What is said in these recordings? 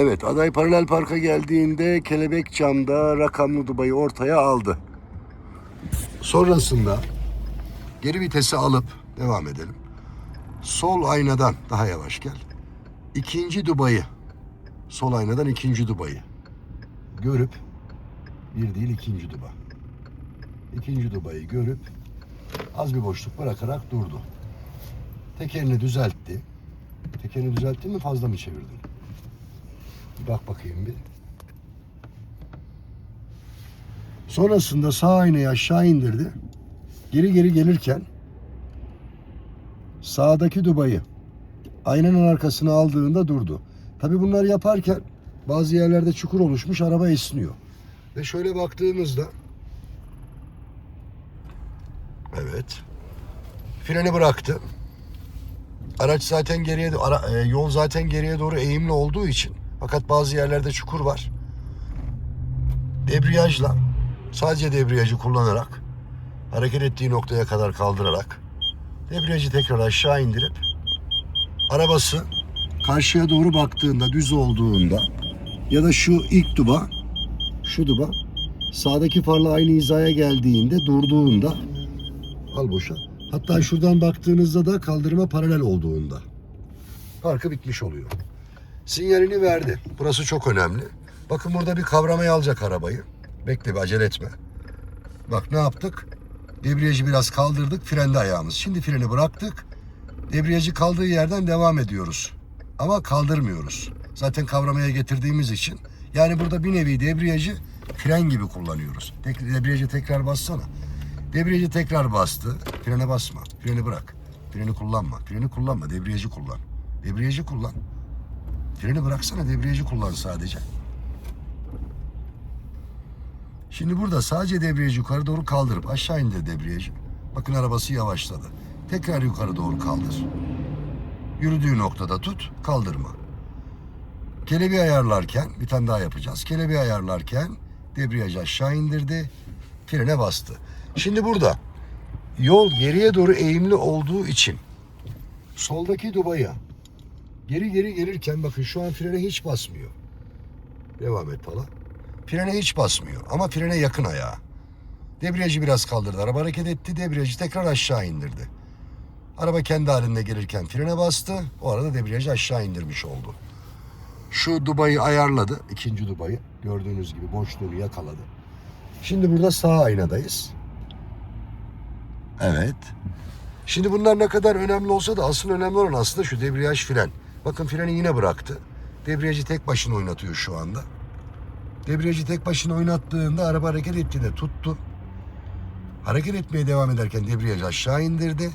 Evet aday paralel parka geldiğinde kelebek camda rakamlı dubayı ortaya aldı. Sonrasında geri vitesi alıp devam edelim. Sol aynadan daha yavaş gel. İkinci dubayı sol aynadan ikinci dubayı görüp bir değil ikinci duba. İkinci dubayı görüp az bir boşluk bırakarak durdu. Tekerini düzeltti. Tekerini düzelttin mi fazla mı çevirdin? Bak bakayım bir. Sonrasında sağ aynayı aşağı indirdi. Geri geri gelirken sağdaki dubayı aynanın arkasına aldığında durdu. Tabi bunları yaparken bazı yerlerde çukur oluşmuş araba esniyor. Ve şöyle baktığımızda Evet. Freni bıraktı. Araç zaten geriye ara, e, yol zaten geriye doğru eğimli olduğu için fakat bazı yerlerde çukur var. Debriyajla sadece debriyajı kullanarak hareket ettiği noktaya kadar kaldırarak debriyajı tekrar aşağı indirip arabası karşıya doğru baktığında düz olduğunda ya da şu ilk duba şu duba sağdaki farla aynı hizaya geldiğinde durduğunda al boşa. Hatta şuradan baktığınızda da kaldırıma paralel olduğunda parkı bitmiş oluyor. Sinyalini verdi. Burası çok önemli. Bakın burada bir kavramaya alacak arabayı. Bekle bir acele etme. Bak ne yaptık? Debriyajı biraz kaldırdık. Frende ayağımız. Şimdi freni bıraktık. Debriyajı kaldığı yerden devam ediyoruz. Ama kaldırmıyoruz. Zaten kavramaya getirdiğimiz için. Yani burada bir nevi debriyajı fren gibi kullanıyoruz. Tek, debriyajı tekrar bassana. Debriyajı tekrar bastı. Frene basma. Freni bırak. Freni kullanma. Freni kullanma. Debriyajı kullan. Debriyajı kullan. Freni bıraksana debriyajı kullan sadece. Şimdi burada sadece debriyajı yukarı doğru kaldırıp aşağı indir debriyajı. Bakın arabası yavaşladı. Tekrar yukarı doğru kaldır. Yürüdüğü noktada tut, kaldırma. Kelebeği ayarlarken, bir tane daha yapacağız. Kelebeği ayarlarken debriyajı aşağı indirdi, frene bastı. Şimdi burada yol geriye doğru eğimli olduğu için soldaki dubaya geri geri gelirken bakın şu an frene hiç basmıyor. Devam et Pala. Frene hiç basmıyor ama frene yakın ayağı. Debriyajı biraz kaldırdı. Araba hareket etti. Debriyajı tekrar aşağı indirdi. Araba kendi halinde gelirken frene bastı. O arada debriyajı aşağı indirmiş oldu. Şu dubayı ayarladı. ikinci dubayı. Gördüğünüz gibi boşluğunu yakaladı. Şimdi burada sağ aynadayız. Evet. Şimdi bunlar ne kadar önemli olsa da asıl önemli olan aslında şu debriyaj fren. Bakın freni yine bıraktı. Debriyajı tek başına oynatıyor şu anda. Debriyajı tek başına oynattığında araba hareket ettiğinde tuttu. Hareket etmeye devam ederken debriyajı aşağı indirdi.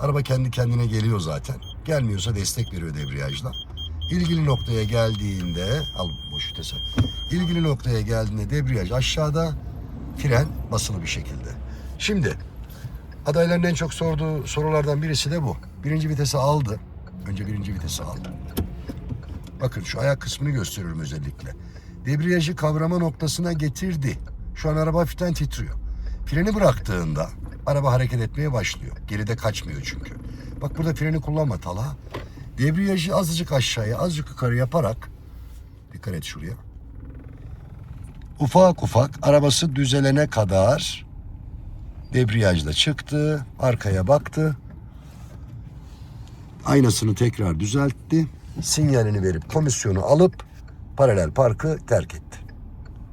Araba kendi kendine geliyor zaten. Gelmiyorsa destek veriyor debriyajla. İlgili noktaya geldiğinde al boş vitese. İlgili noktaya geldiğinde debriyaj aşağıda, fren basılı bir şekilde. Şimdi adayların en çok sorduğu sorulardan birisi de bu. Birinci vitesi aldı. Önce birinci vitesi aldı. Bakın şu ayak kısmını gösteriyorum özellikle. Debriyajı kavrama noktasına getirdi. Şu an araba hafiften titriyor. Freni bıraktığında araba hareket etmeye başlıyor. Geride kaçmıyor çünkü. Bak burada freni kullanma Talha. Debriyajı azıcık aşağıya, azıcık yukarı yaparak dikkat et şuraya. Ufak ufak arabası düzelene kadar debriyajla çıktı, arkaya baktı. Aynasını tekrar düzeltti. Sinyalini verip komisyonu alıp paralel parkı terk etti.